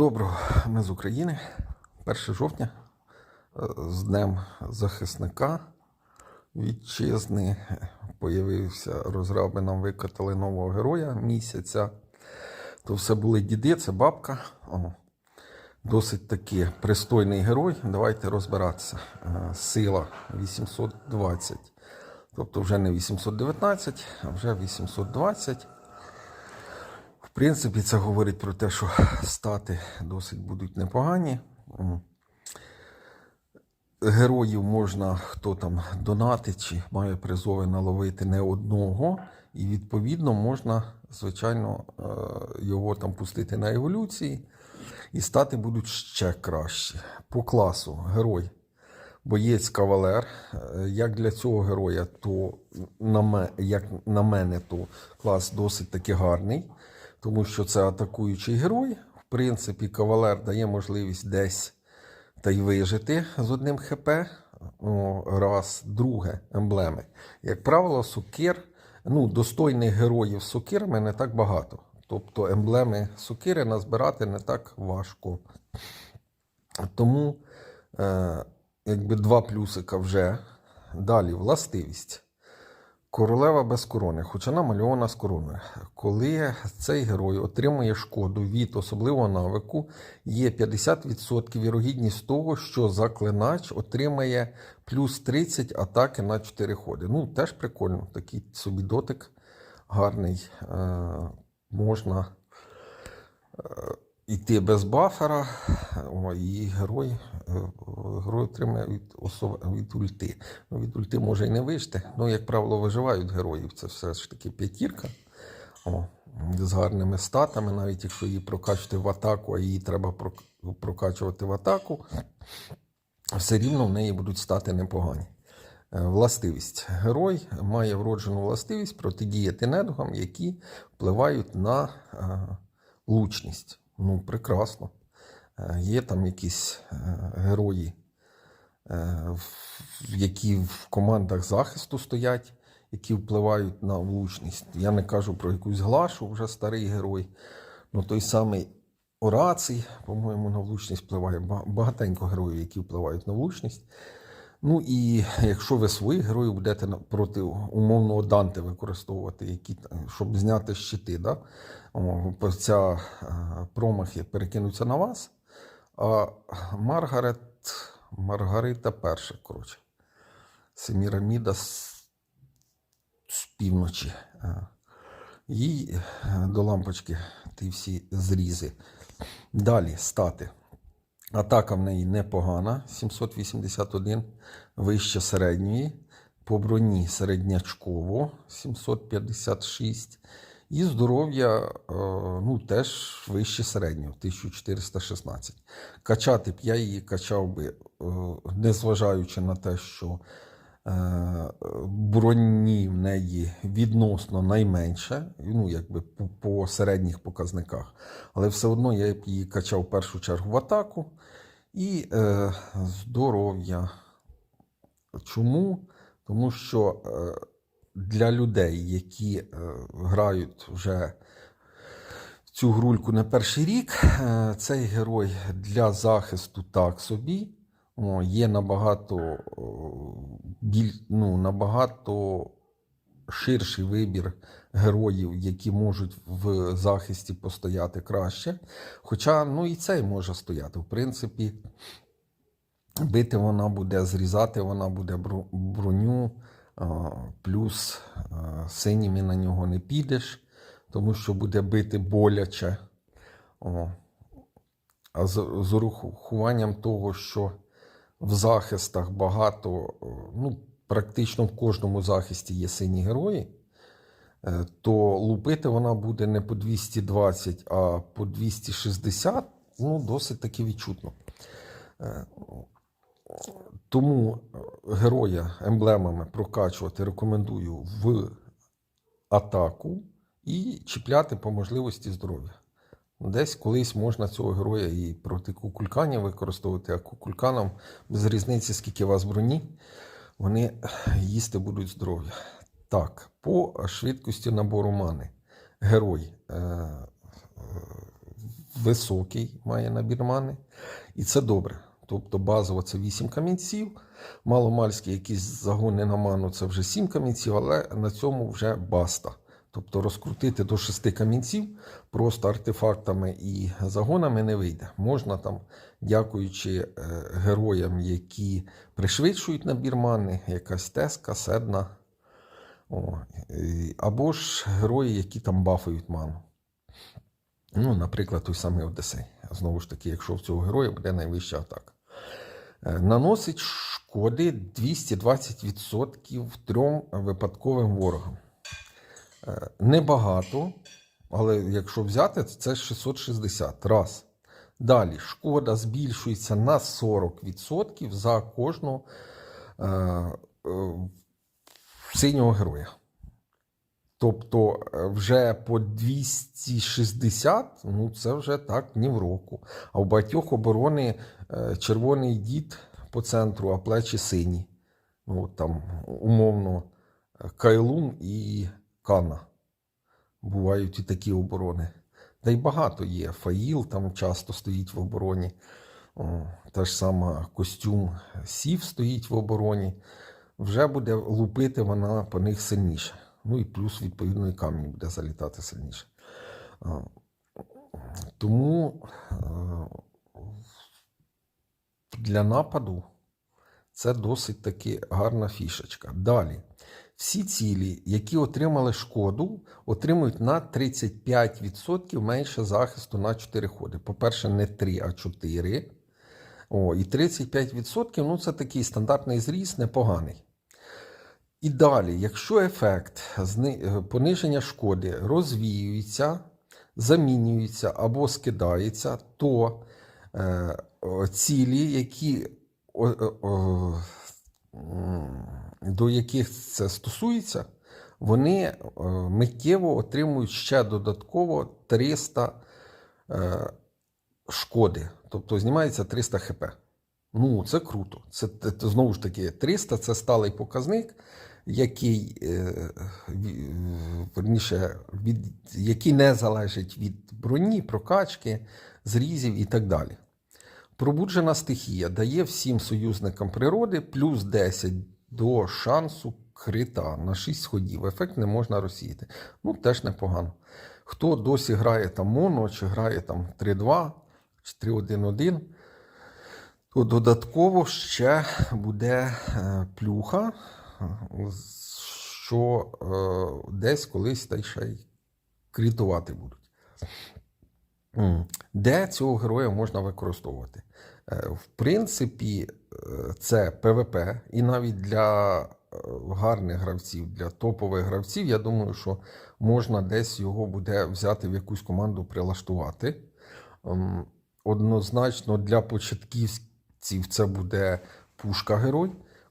Доброго, ми з України. 1 жовтня е, з Днем захисника вітчизни появився розраби, нам викатали нового героя місяця. То все були діди, це бабка. Досить таки пристойний герой. Давайте розбиратися. Е, Сила 820. Тобто вже не 819, а вже 820. В принципі, це говорить про те, що стати досить будуть непогані. Героїв можна, хто там донатить чи має призови наловити не одного, і відповідно можна, звичайно, е, його там пустити на еволюції, і стати будуть ще краще. По класу герой, боєць кавалер. Е, Як для цього героя, то на як на мене, то клас досить таки гарний тому що це атакуючий герой. В принципі, кавалер дає можливість десь та й вижити з одним ХП. О, раз, друге, емблеми. Як правило, сокир, ну, достойних героїв з сокирами не так багато. Тобто емблеми сокири назбирати не так важко. Тому е, якби два плюсика вже. Далі властивість. Королева без корони, хоча намальована з короною. Коли цей герой отримує шкоду від особливого навику, є 50% вірогідність того, що заклинач отримає плюс 30 атаки на 4 ходи. Ну, теж прикольно, такий собі дотик гарний. Е, можна йти без бафера, і герой, е, герой отримає від, від ульти. Ну, від ульти може і не вижити, ну, як правило, виживають героїв. Це все ж таки п'ятірка. О, з гарними статами, навіть якщо її прокачати в атаку, а її треба прокачувати в атаку, все рівно в неї будуть стати непогані. Е, Властивість. Герой має вроджену властивість протидіяти недугам, які впливають на е, лучність. Ну, прекрасно. Е, Є там якісь е, герої, е, які в командах захисту стоять, які впливають на влучність. Я не кажу про якусь глашу, вже старий герой. Ну, той самий Орацій, по-моєму, на влучність впливає. Ба- Багатенько героїв, які впливають на влучність. Ну і якщо ви своїх героїв будете проти умовного Данте використовувати, які, щоб зняти щити, да? Ця е, промахи перекинуться на вас. А Маргарет, Маргарита перша, коротше. Семіраміда з, з півночі. Е, Їй е, до лампочки ті всі зрізи. Далі стати. Атака в неї непогана, 781, вище середньої. По броні середнячково 756. І здоров'я е, ну, теж вище середнього 1416. Качати б я її качав би, е, незважаючи на те, що броні в неї відносно найменше, ну, якби по, по середніх показниках. Але все одно я її качав в першу чергу в атаку і е, здоров'я. Чому? Тому що е, для людей, які е, грають вже цю грульку не перший рік, е, цей герой для захисту так собі. Є набагато, біль, ну, набагато ширший вибір героїв, які можуть в захисті постояти краще. Хоча ну, і цей може стояти. В принципі, бити вона буде, зрізати вона буде броню, плюс синіми на нього не підеш, тому що буде бити боляче. А з, з урахуванням того, що в захистах багато, ну, практично в кожному захисті є сині герої, е, то лупити вона буде не по 220, а по 260, ну, досить таки відчутно. Е, Тому е, героя емблемами прокачувати рекомендую в атаку і чіпляти по можливості здоров'я. Десь колись можна цього героя і проти кукульканів використовувати, а кукульканам без різниці, скільки у вас броні, вони їсти будуть здоров'я. Так, по швидкості набору мани. Герой е, високий має набір мани, і це добре. Тобто базово це 8 камінців, маломальські якісь загони на ману це вже 7 камінців, але на цьому вже баста. Тобто розкрутити до 6 камінців просто артефактами і загонами не вийде. Можна там, дякуючи е, героям, які пришвидшують набір мани, якась теска, седна. О, або ж герої, які там бафають ману. Ну, наприклад, той самий Одесей. Знову ж таки, якщо в цього героя буде найвища атака. Е, Наносить шкоди 220% трьом випадковим ворогам. Е, Небагато, але якщо взяти, це 660. Раз. Далі шкода збільшується на 40% за кожного е, е, синього героя. Тобто е, вже по 260, ну це вже так ні в року. А у багатьох оборони е, червоний дід по центру, а плечі сині. Ну там умовно Кайлун і Кана. Бувають і такі оборони. Та й багато є. Фаїл там часто стоїть в обороні. Та ж сама костюм Сів стоїть в обороні. Вже буде лупити вона по них сильніше. Ну і плюс, відповідно, і камінь буде залітати сильніше. Тому е, для нападу це досить таки гарна фішечка. Далі. Всі цілі, які отримали шкоду, отримують на 35% менше захисту на 4 ходи. По-перше, не 3, а 4. О, і 35% ну, це такий стандартний зріст, непоганий. І далі, якщо ефект е, пониження шкоди розвіюється, замінюється або скидається, то е, цілі, які, о, о, о, до яких це стосується, вони е, миттєво отримують ще додатково 300 е, шкоди. Тобто знімається 300 хп. Ну, це круто. Це, знову ж таки 300 це сталий показник, який, е, верніше, від, який не залежить від броні, прокачки, зрізів і так далі. Пробуджена стихія дає всім союзникам природи плюс 10 до шансу крита на 6 ходів. Ефект не можна розсіяти. Ну, теж непогано. Хто досі грає там моно, чи грає там 3-2, чи 3-1-1, то додатково ще буде е, плюха, що е, десь колись та ще й крітувати будуть. Де цього героя можна використовувати? Е, В принципі, е, це ПВП, і навіть для е, гарних гравців, для топових гравців, я думаю, що можна десь його буде взяти в якусь команду, прилаштувати. Однозначно для початківців це буде пушка-герой.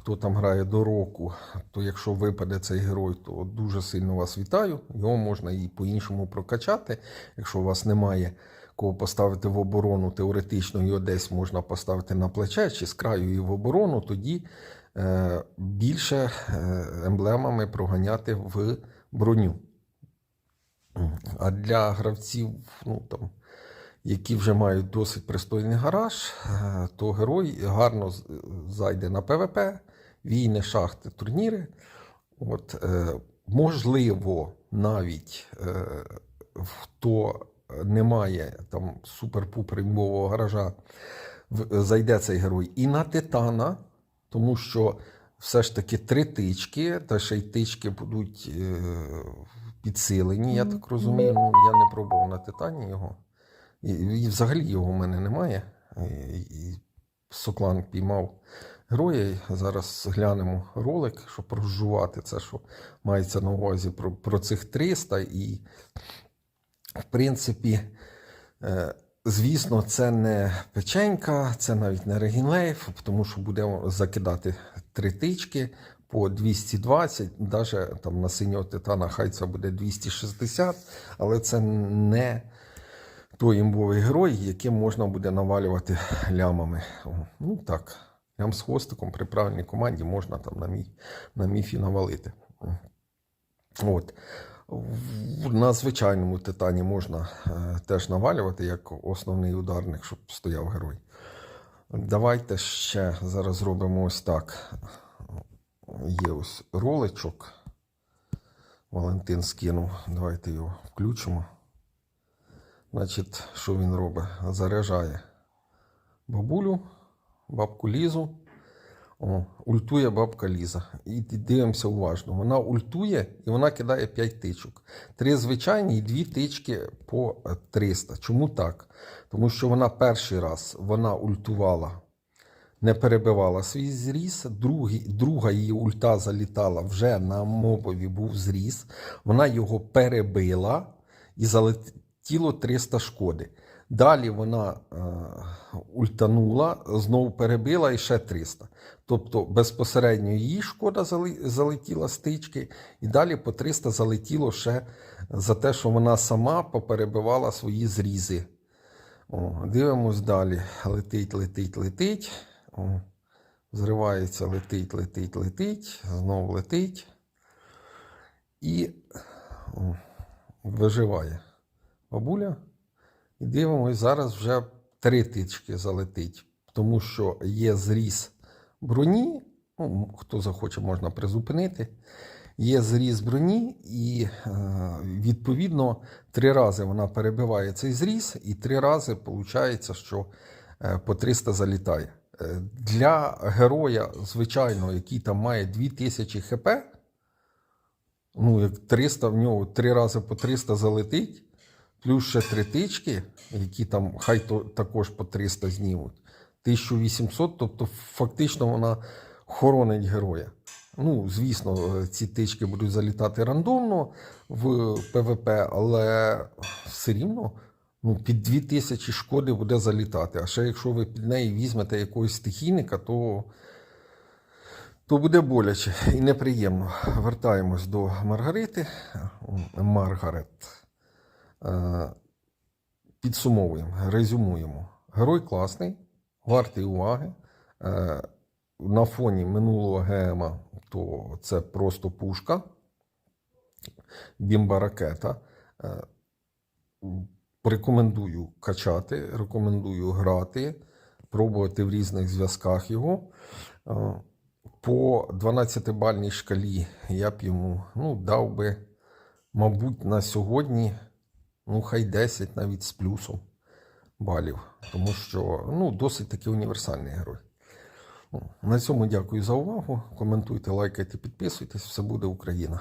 Хто там грає до року, то якщо випаде цей герой, то дуже сильно вас вітаю. Його можна і по-іншому прокачати. Якщо у вас немає кого поставити в оборону, теоретично його десь можна поставити на плече чи з краю і в оборону, тоді е, більше е, емблемами проганяти в броню. А для гравців, ну там які вже мають досить пристойний гараж, е, то герой гарно зайде на ПВП, війни, шахти, турніри. От, е, можливо, навіть е, хто не має там супер-пупер імбового гаража, в- зайде цей герой і на Титана, тому що все ж таки три тички, та ще й тички будуть е, підсилені, я так розумію. Ну, я не пробував на Титані його. І, і взагалі його в мене немає. І, і Соклан піймав героя. Зараз глянемо ролик, щоб розжувати це, що мається на увазі про, про цих 300. І, в принципі, е, звісно, це не печенька, це навіть не регінлейф, тому що будемо закидати три тички по 220, навіть там на синього титана хай це буде 260, але це не той імбовий герой, яким можна буде навалювати лямами. Ну так, лям з хвостиком при правильній команді можна там на, мій, на міфі навалити. От. На звичайному титані можна е, теж навалювати як основний ударник, щоб стояв герой. Давайте ще зараз зробимо ось так. Є ось роличок. Валентин скинув. Давайте його включимо. Значить, що він робить? Заряджає бабулю, бабку Лізу. О, ультує бабка Ліза. І дивимося уважно. Вона ультує і вона кидає 5 тичок. Три звичайні і дві тички по е, 300. Чому так? Тому що вона перший раз вона ультувала, не перебивала свій зріз. Другий, друга її ульта залітала вже на мобові був зріз. Вона його перебила і залетіло 300 шкоди. Далі вона е, ультанула, знову перебила і ще 300. Тобто безпосередньо її шкода залетіла з тички, і далі по 300 залетіло ще за те, що вона сама поперебивала свої зрізи. О, дивимось далі. Летить, летить, летить. О, зривається, летить, летить, летить, знову летить. І о, виживає бабуля. І дивимось, зараз вже три тички залетить, тому що є зріз броні. Ну, хто захоче, можна призупинити. Є зріз броні, і е, відповідно три рази вона перебиває цей зріз, і три рази виходить, що е, по 300 залітає. Е, Для героя, звичайно, який там має 2000 хп, ну, як 300 в нього три рази по 300 залетить, плюс ще три тички, які там хай то також по 300 знімуть. 1800, тобто фактично вона хоронить героя. Ну, звісно, ці тички будуть залітати рандомно в ПВП, але все рівно ну, під 2000 шкоди буде залітати. А ще якщо ви під неї візьмете якогось стихійника, то, то буде боляче і неприємно. Вертаємось до Маргарити. Маргарет. Е, Підсумовуємо, резюмуємо. Герой класний, вартий уваги. Е, На фоні минулого ГМа, то це просто пушка, бімба ракета. Е, Рекомендую качати, рекомендую грати, пробувати в різних зв'язках його. По 12-бальній шкалі я б йому ну, дав би, мабуть, на сьогодні ну, хай 10 навіть з плюсом балів. Тому що ну, досить таки універсальний герой. Ну, На цьому дякую за увагу. Коментуйте, лайкайте, підписуйтесь. Все буде Україна.